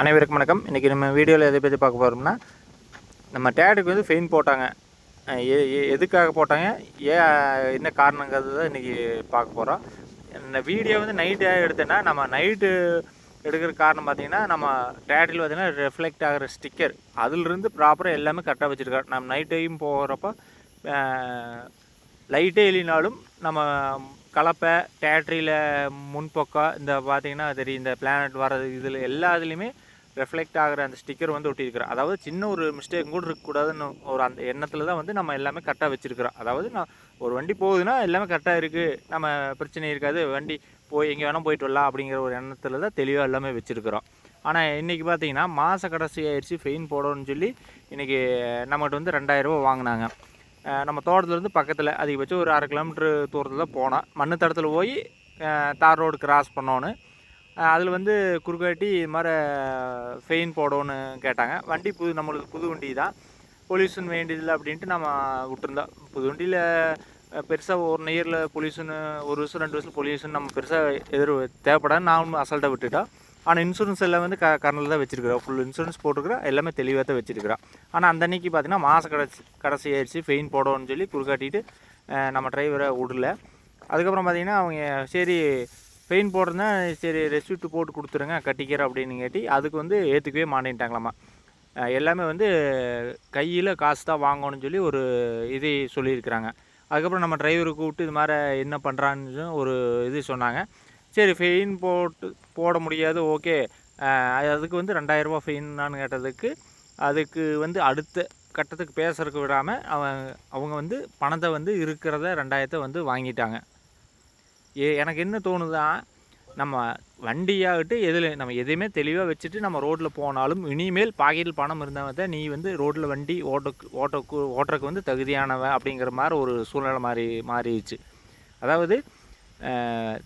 அனைவருக்கும் வணக்கம். இன்றைக்கி நம்ம வீடியோவில் எதை பற்றி பார்க்க போகிறோம்னா நம்ம டேடுக்கு வந்து ஃபெயின் போட்டாங்க. எதுக்காக போட்டாங்க? ஏன் என்ன காரணங்கிறது தான் இன்றைக்கி பார்க்க போகிறோம் இந்த வீடியோ வந்து நைட்டு எடுத்தேன்னா நம்ம நைட்டு எடுக்கிற காரணம் பார்த்தீங்கன்னா நம்ம டேடில் பார்த்தீங்கன்னா ரெஃப்ளெக்ட் ஆகிற ஸ்டிக்கர் அதிலிருந்து ப்ராப்பராக எல்லாமே கரெக்டாக வச்சுருக்காரு நம்ம நைட்டையும் போகிறப்ப லைட்டே இல்லைனாலும் நம்ம கலப்பை டேட்ரியில் முன்பக்கம் இந்த பார்த்தீங்கன்னா தெரியும் இந்த பிளானட் வர்றது இதில் எல்லா இதுலேயுமே ரெஃப்ளெக்ட் ஆகிற அந்த ஸ்டிக்கர் வந்து ஒட்டியிருக்கிறோம் அதாவது சின்ன ஒரு மிஸ்டேக் கூட இருக்கக்கூடாதுன்னு ஒரு அந்த எண்ணத்தில் தான் வந்து நம்ம எல்லாமே கரெக்டாக வச்சுருக்கிறோம். அதாவது நான் ஒரு வண்டி போகுதுன்னா எல்லாமே கரெக்டாக இருக்குது நம்ம பிரச்சனை இருக்காது. வண்டி போய் எங்கே வேணால் போயிட்டு வரலாம் அப்படிங்கிற ஒரு எண்ணத்தில் தான் தெளிவாக எல்லாமே வச்சுருக்கிறோம். ஆனால் இன்றைக்கி பார்த்தீங்கன்னா மாத கடைசி ஆயிடுச்சு ஃபெயின் போடணும்னு சொல்லி இன்றைக்கி நம்மகிட்ட வந்து ரெண்டாயிரரூபா வாங்கினாங்க. நம்ம தோட்டத்துலேருந்து பக்கத்தில் அதிகபட்சம் ஒரு அரை கிலோமீட்ரு தூரத்தில் தான் போனோம். மண்ணு தடத்தில் போய் தார் ரோடு கிராஸ் பண்ணோன்னு. அதில் வந்து குறுக்காட்டி இது மாதிரி ஃபெயின் போடணும்னு கேட்டாங்க. வண்டி புது நம்மளுக்கு புது வண்டி தான். பொல்யூஷன் வேண்டியதில்லை அப்படின்ட்டு நம்ம விட்டுருந்தோம். புது வண்டியில் பெருசாக ஒரு இயரில் பொல்யூஷன் ஒரு வருஷம் ரெண்டு வருஷம் பொல்யூஷன் நம்ம பெருசாக எதிர் தேவைப்படாது நான் அசால்ட்டாக விட்டுட்டோம். ஆனால் இன்சூரன்ஸ் எல்லாம் வந்து க கரண்டில் தான் வச்சிருக்கிறோம் ஃபுல் இன்சூரன்ஸ் போட்டுருக்குறா. எல்லாமே தெளிவாக தான் வச்சிருக்கிறோம் ஆனால் அந்த அன்னைக்கு பார்த்தீங்கன்னா மாதம் கடைசி கடைசி ஆயிடுச்சு. ஃபெயின் போடணும்னு சொல்லி குறுக்காட்டிட்டு நம்ம டிரைவரை விடல. அதுக்கப்புறம் பார்த்தீங்கன்னா அவங்க சரி ஃபெயின் போடுறதுனா சரி ரெசிப்ட் போட்டு கொடுத்துருங்க கட்டிக்கிறேன் அப்படின்னு கேட்டி அதுக்கு வந்து ஏற்றுக்கவே மாட்டேன்ட்டாங்களாம்மா எல்லாமே வந்து கையில் காசு தான் வாங்கணும்னு சொல்லி ஒரு இது சொல்லியிருக்கிறாங்க. அதுக்கப்புறம் நம்ம டிரைவரை கூப்பிட்டு இது மாதிரி என்ன பண்ணுறான்னு ஒரு இது சொன்னாங்க. சரி ஃபெயின் போட்டு போட முடியாது ஓகே அதுக்கு வந்து ரெண்டாயிரரூபா ஃபெயின்னான்னு கேட்டதுக்கு அதுக்கு வந்து அடுத்த கட்டத்துக்கு பேசுறதுக்கு விடாமல் அவங்க அவங்க வந்து பணத்தை வந்து இருக்கிறத ரெண்டாயிரத்தை வந்து வாங்கிட்டாங்க. ஏ எனக்கு என்ன தோணுதா நம்ம வண்டியாகட்டு எதில் நம்ம எதையுமே தெளிவாக வச்சுட்டு நம்ம ரோட்டில் போனாலும் இனிமேல் பாக்கெட்டில் பணம் இருந்தால் தான் நீ வந்து ரோட்டில் வண்டி ஓட்டக்கு ஓட்டக்கு ஓட்டுறதுக்கு வந்து தகுதியானவன் அப்படிங்கிற மாதிரி ஒரு சூழ்நிலை மாறி மாறிடுச்சு. அதாவது அஹ்,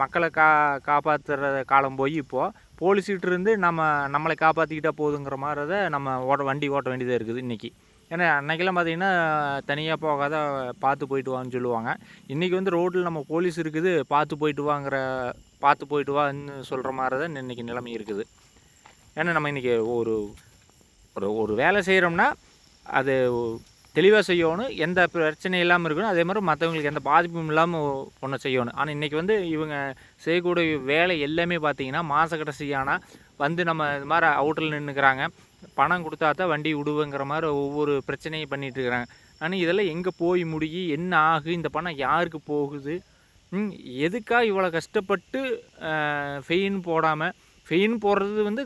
மக்களை கா காப்பாற்றுற காலம் போய் இப்போது போலீஸ்கிட்ட இருந்து நம்ம நம்மளை காப்பாற்றிக்கிட்டா போதுங்கிற மாதிரி தான் நம்ம ஓட்ட வண்டி ஓட்ட வேண்டியதாக இருக்குது இன்றைக்கி ஏன்னா அன்னைக்கெல்லாம் பார்த்திங்கன்னா தனியாக போகாத பார்த்து போயிட்டு வான்னு சொல்லுவாங்க. இன்றைக்கி வந்து ரோட்டில் நம்ம போலீஸ் இருக்குது பார்த்து போயிட்டு வாங்கிற பார்த்து போயிட்டு வான்னு சொல்கிற மாதிரி தான் இன்றைக்கி நிலைமை இருக்குது. ஏன்னா நம்ம இன்றைக்கி ஒரு ஒரு ஒரு வேலை செய்கிறோம்னா அது தெளிவாக செய்யணும். எந்த பிரச்சனையும் இல்லாமல் இருக்கணும். அதே மாதிரி மற்றவங்களுக்கு எந்த பாதிப்பும் இல்லாமல் ஒன்று செய்யணும். ஆனால் இன்றைக்கி வந்து இவங்க செய்யக்கூடிய வேலை எல்லாமே பார்த்தீங்கன்னா மாத கடைசியானால் வந்து நம்ம இது மாதிரி அவுட்டில் நின்றுக்கிறாங்க பணம் கொடுத்தா தான் வண்டி விடுவேங்கிற மாதிரி ஒவ்வொரு பிரச்சனையும் பண்ணிட்டு இருக்கிறாங்க. ஆனால் இதெல்லாம் எங்கே போய் முடியி என்ன ஆகு இந்த பணம் யாருக்கு போகுது? எதுக்காக இவ்வளோ கஷ்டப்பட்டு ஃபெயின் போடாமல் ஃபெயின் போடுறது வந்து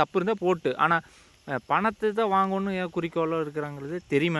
தப்பு இருந்தால் போட்டு. ஆனால் பணத்தை தான் வாங்கணும் ஏன் குறிக்கோளாக இருக்கிறாங்கிறது தெரிய